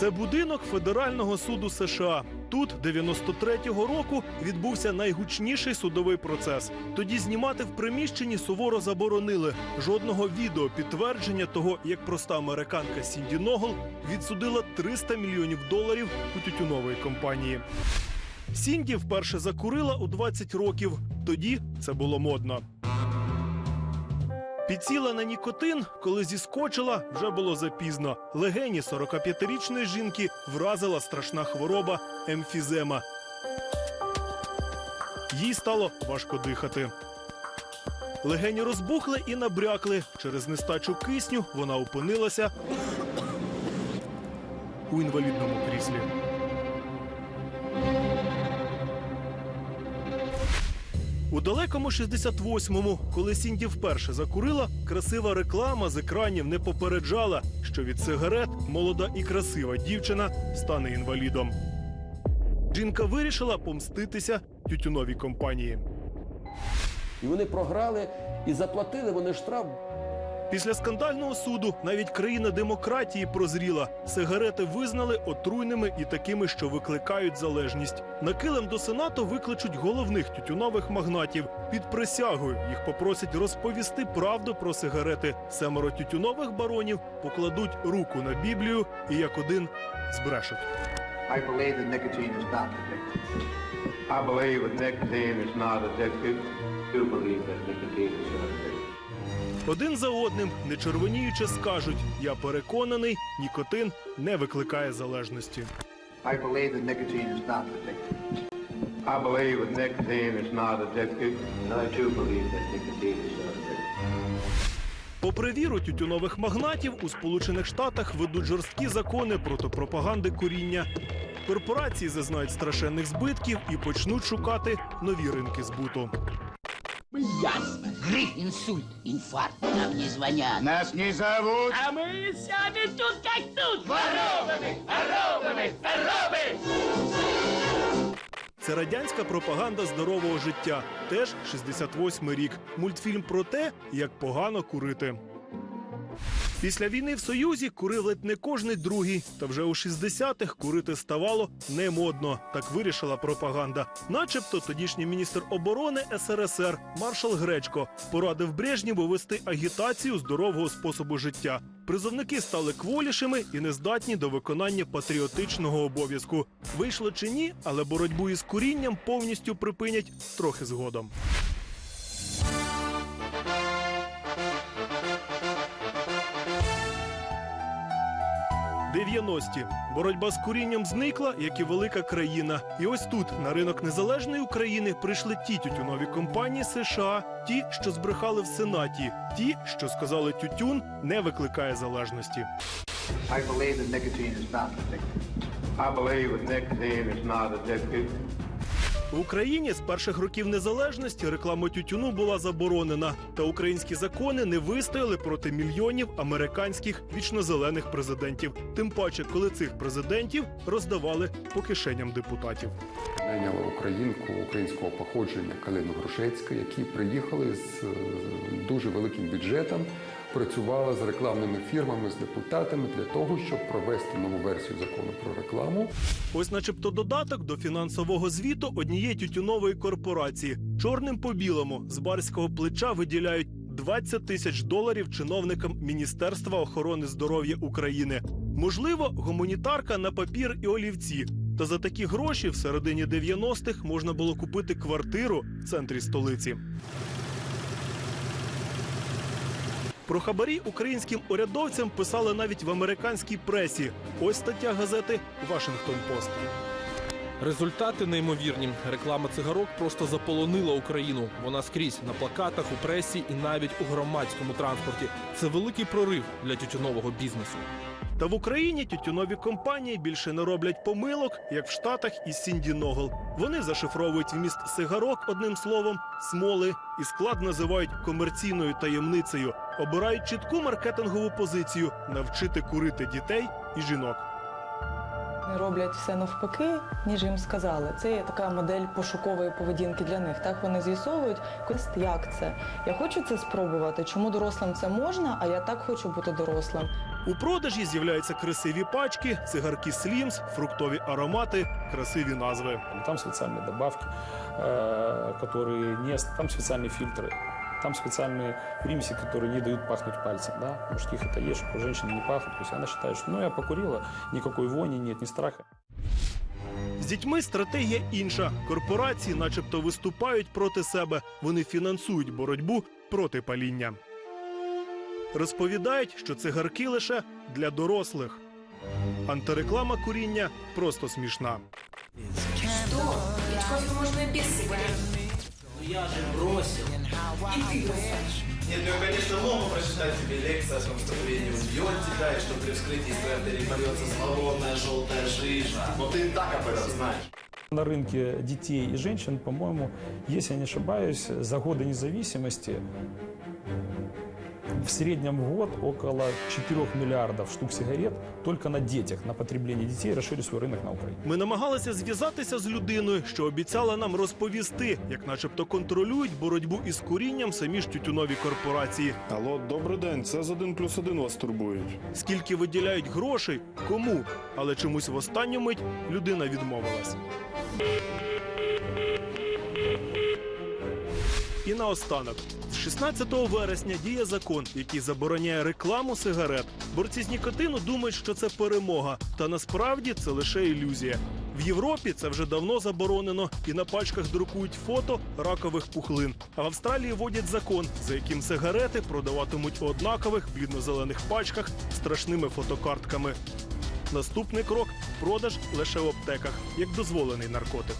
Це будинок Федерального суду США. Тут 93-го року відбувся найгучніший судовий процес. Тоді знімати в приміщенні суворо заборонили. Жодного відео підтвердження того, як проста американка Сінді Ногл відсудила 300 мільйонів доларів у тютюнової компанії. Сінді вперше закурила у 20 років. Тоді це було модно. Підсіла на нікотин, коли зіскочила, вже було запізно. Легені 45-річної жінки вразила страшна хвороба емфізема. Їй стало важко дихати. Легені розбухли і набрякли. Через нестачу кисню вона опинилася у інвалідному кріслі. У далекому 68-му, коли Сінді вперше закурила, красива реклама з екранів не попереджала, що від сигарет молода і красива дівчина стане інвалідом. Жінка вирішила помститися тютюновій компанії. І вони програли і заплатили вони штраф. Після скандального суду навіть країна демократії прозріла. Сигарети визнали отруйними і такими, що викликають залежність. На килим до сенату викличуть головних тютюнових магнатів. Під присягою їх попросять розповісти правду про сигарети. Семеро тютюнових баронів покладуть руку на Біблію і як один збрешуть. I believe that nicotine is not addictive. I do believe that nicotine is not addictive. Один за одним, не червоніючи, скажуть: я переконаний, нікотин не викликає залежності. I believe that nicotine is not addictive. I believe that nicotine is not addictive. And I too believe that nicotine is not addictive. Попри віру тютюнових магнатів, у Сполучених Штатах ведуть жорсткі закони проти пропаганди куріння. Корпорації зазнають страшенних збитків і почнуть шукати нові ринки збуту. Ясно. Грипп, инсульт, инфаркт. Нам не звонят. Нас не зовут. А мы сами тут как тут. Ворованы, ворованы, воровы. Це радянська пропаганда здорового життя. Теж 68 рік. Мультфільм про те, як погано курити. Після війни в Союзі курив ледь не кожний другий, та вже у 60-х курити ставало не модно. Так вирішила пропаганда. Начебто тодішній міністр оборони СРСР маршал Гречко порадив Брежнєву вести агітацію здорового способу життя. Призовники стали кволішими і нездатні до виконання патріотичного обов'язку. Вийшло чи ні, але боротьбу із курінням повністю припинять трохи згодом. Дев'яності боротьба з курінням зникла, як і велика країна. І ось тут, на ринок незалежної України, прийшли ті тютюнові компанії США, ті, що збрехали в Сенаті, ті, що сказали, тютюн не викликає залежності. I believe that nicotine is not addictive. I believe that nicotine is not addictive. В Україні з перших років незалежності реклама тютюну була заборонена, та українські закони не вистояли проти мільйонів американських вічнозелених президентів. Тим паче, коли цих президентів роздавали по кишеням депутатів. Найняла українку українського походження Калину Грушецьку, які приїхали з е, дуже великим бюджетом, працювала з рекламними фірмами, з депутатами для того, щоб провести нову версію закону про рекламу. Ось, начебто, додаток до фінансового звіту однієї тютюнової корпорації. Чорним по білому з барського плеча виділяють 20 тисяч доларів чиновникам Міністерства охорони здоров'я України. Можливо, гуманітарка на папір і олівці. Та за такі гроші в середині 90-х можна було купити квартиру в центрі столиці. Про хабарі українським урядовцям писали навіть в американській пресі. Ось стаття газети Вашингтон Пост. Результати неймовірні. Реклама цигарок просто заполонила Україну. Вона скрізь на плакатах, у пресі і навіть у громадському транспорті. Це великий прорив для тютюнового бізнесу. Та в Україні тютюнові компанії більше не роблять помилок, як в Штатах із Сінді Ногл. Вони зашифровують вміст сигарок одним словом смоли і склад називають комерційною таємницею Обирають чітку маркетингову позицію навчити курити дітей і жінок. Вони роблять все навпаки, ніж їм сказали. Це є така модель пошукової поведінки для них. Так вони з'ясовують, «Кость, як це. Я хочу це спробувати. Чому дорослим це можна, а я так хочу бути дорослим. У продажі з'являються красиві пачки, цигарки слімс, фруктові аромати, красиві назви. Там специальные добавки, э, которые не... Там специальные фильтры. Там специальные примеси, которые не дают пахнуть пальцем. Да? Мужских это есть, чтобы женщины не пахнут. То есть она считает, что ну я покурила, никакой вони нет, ни страха. З дітьми стратегія інша. Корпорації, начебто, виступають проти себе. Вони фінансують боротьбу проти паління. Розповідають, що цигарки лише для дорослих. Антиреклама куріння просто смішна. Что? Ведь кофе можно и без сигарет. Нет, ну я, конечно, могу прочитать тебе лекцию о своем вступлении в бьет тебя, и что при вскрытии из твоей артерии польется зловонная желтая жижа. Но ты и так об этом знаешь. На рынке детей и женщин, по-моему, если я не ошибаюсь, за годы независимости в среднем в год около 4 миллиардов штук сигарет только на детях, на потребление детей расширили свой рынок на Украине. Ми намагалися зв'язатися з людиною, що обіцяла нам розповісти, як, начебто, контролюють боротьбу із курінням самі ж тютюнові корпорації. Алло, добрий день. Це з один плюс один вас турбують. Скільки виділяють грошей, кому, але чомусь в останню мить людина відмовилась. І наостанок. З 16 вересня діє закон, який забороняє рекламу сигарет. Борці з нікотину думають, що це перемога, та насправді це лише ілюзія. В Європі це вже давно заборонено, і на пачках друкують фото ракових пухлин. А в Австралії вводять закон, за яким сигарети продаватимуть у однакових блідно-зелених пачках страшними фотокартками. Наступний крок продаж лише в аптеках, як дозволений наркотик.